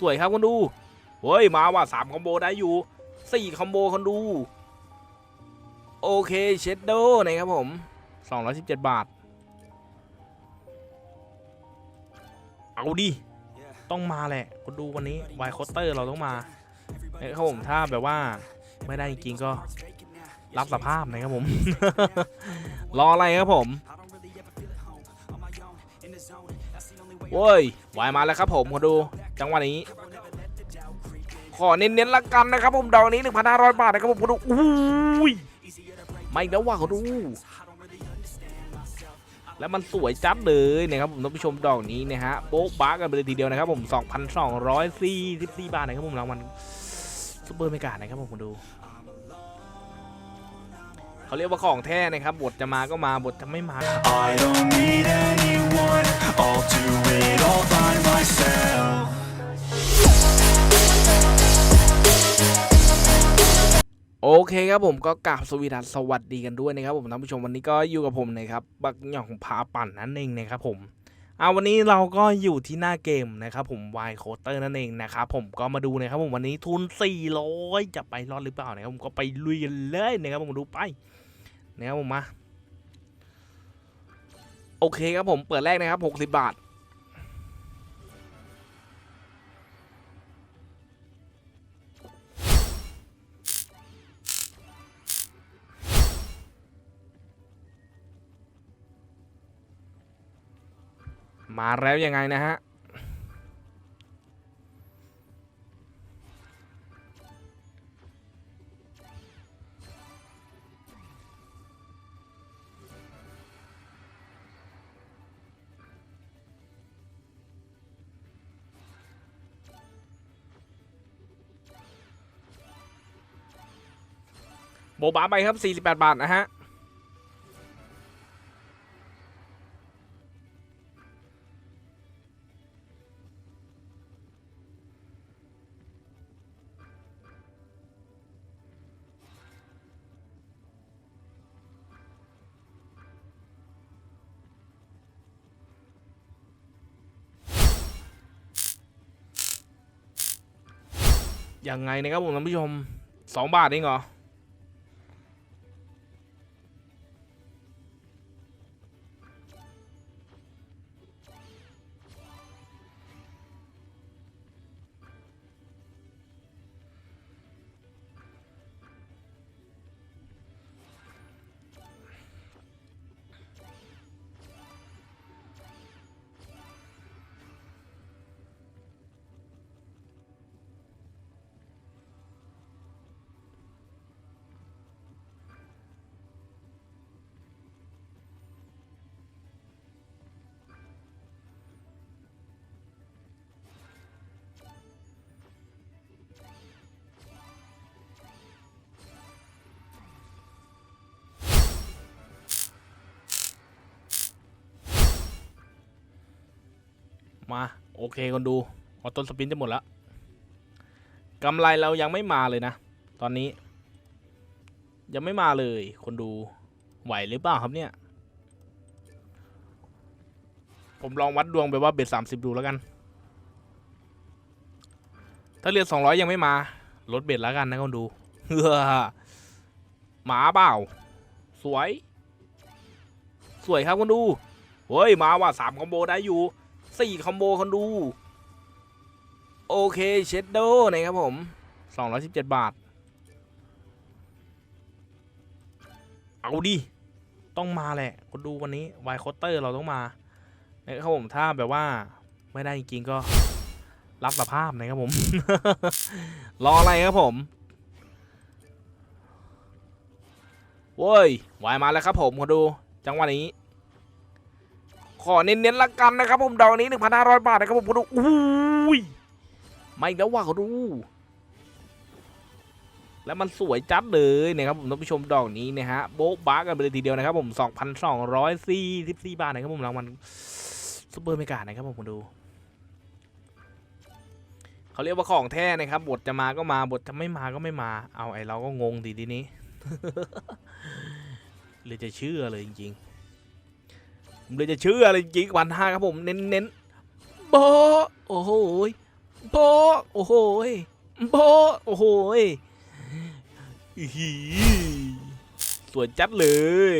สวยครับคนดูเฮ้ยมาว่ะสามคอมโบได้อยู่สี่คอมโบคนดู โอเคเชดโดนะครับผม217บเจ็ดบาท เอาดิ ต้องมาแหละคนดูวันนี้ไวโคสเตอร์เราต้องมานะครับผมถ้าแบบว่าไม่ได้จริงก็รับสภาพนะครับผม รออะไรครับผมโว้ยวายมาแล้วครับผมคนดู จังหวะนี้ ขอเน้นๆละกันนะครับผมดอกนี้1,500 บาทนะครับผมคนดูอุ้ยไม่แล้วว่ะคนดู แล้วมันสวยจัดเลยนะครับผมท่านผู้ชมดอกนี้นะฮะโบ๊ะบ้ากันไปเลยทีเดียวนะครับผม 2,244 บาทนะครับผมรางวัลซุปเปอร์เมกานะครับผมคุณดูเขาเรียกว่าของแท้นะครับ บทจะมาก็มา บทจะไม่มา I don't need anyone, I'll do it all by myself. เคครับผมก็กราบสวีดัสสวัสดีกันด้วยนะครับผมท่านผู้ชมวันนี้ก็อยู่กับผมนะครับบักหย่องพาปั่นนั่นเองนะครับผมเอาวันนี้เราก็อยู่ที่หน้าเกมนะครับผมวายโคเตอร์นั่นเองนะครับผมก็มาดูนะครับผมวันนี้ทุน 400 จะไปรอดหรือเปล่านะครับผมก็ไปลุยกันเลยนะครับผมดูไปนะครับผมมาโอเคครับผมเปิดแรกนะครับ 60 บาท มาแล้วยังไงนะฮะ โบบาไปครับ 48 บาทนะฮะ ยังไงนะครับผมท่านผู้ชม 2 บาทเองเหรอ มา โอเคคนดูออต้นสปินจะหมดแล้วกำไรเรายังไม่มาเลยนะ ตอนนี้ ยังไม่มาเลย คนดูไหวหรือเปล่าครับเนี่ย ผมลองวัดดวงไปว่าเบ็ดสามสิบดูแล้วกัน ถ้าเรียนสองร้อยยังไม่มาลดเบ็ดแล้วกันนะคนดูเฮ้อหมาเปล่า สวย สวยครับคนดูเฮ้ยมาว่ะสามคอมโบได้อยู่ สี่คอมโบคนดู โอเค เชดโดนะครับผม217บเจ็ดบาท เอาดิ ต้องมาแหละ คนดูวันนี้ไวโคเตอร์เราต้องมานะครับผมถ้าแบบว่าไม่ได้จริงๆก็รับสภาพนะครับผม รออะไรครับผมโว้ยวายมาแล้วครับผมคนดู จังหวะนี้ ขอเน้นๆละกันนะครับผมดอกนี้ 1,500 บาทนะครับผมดูอุ้ยไม่แล้วว่ะคุณดู แล้วมันสวยจัดเลยนะครับผมท่านผู้ชมดอกนี้นะฮะโบ๊ะบ้ากันไปเลยทีเดียวนะครับผม 2,244 บาทนะครับผมรางวัลซุปเปอร์เมกานะครับผมดูเขาเรียกว่าของแท้นะครับ บทจะมาก็มา บทจะไม่มาก็ไม่มา เอาไอเราก็งงดีทีนี้เลยจะเชื่อเลยจริงๆ ผมเลยจะเชื่ออะไรจริงวันห้าครับผมเน้นเน้นโบโอ้โหโบโอ้โหโบโอ้โหยอื้อหือสวยจัดเลย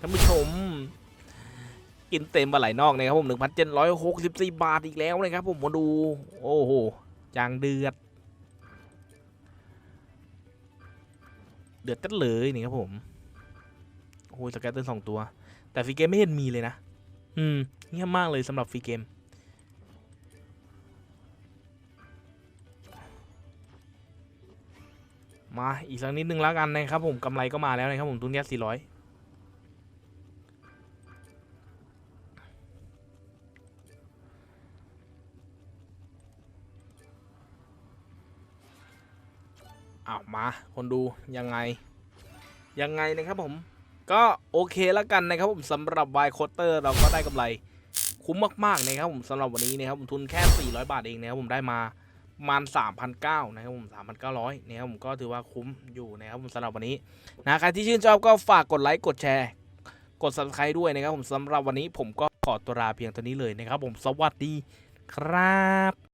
ท่านผู้ชม กินเต็มปลาไหลนอกนะครับผม1,764บาทอีกแล้วนะครับผมมาดู โอ้โหจางเดือด เดือดจัดเลยนี่ครับผมโอ้โหสแกตเตอร์สองตัว แต่ฟรีเกมไม่เห็นมีเลยนะ อืมเงียบมากเลยสำหรับฟรีเกม มาอีกสักนิดนึงแล้วกันนะครับผมกำไรก็มาแล้วนะครับผมทุนแค่สี่ร้อยอ้าวมาคนดูยังไง ยังไงนะครับผม ก็โอเคแล้วกันนะครับผมสำหรับวายโคเตอร์เราก็ได้กำไรคุ้มมากๆนะครับผมสำหรับวันนี้นะครับผมทุนแค่ 400 บาทเองนะครับผมได้มาประมาณ3,900นะครับผม3,900นะครับผมก็ถือว่าคุ้มอยู่นะครับผมสำหรับวันนี้นะใครที่ชื่นชอบก็ฝากกดไลค์กดแชร์กด subscribe ด้วยนะครับผมสำหรับวันนี้ผมก็ขอตัวลาเพียงเท่านี้เลยนะครับผมสวัสดีครับ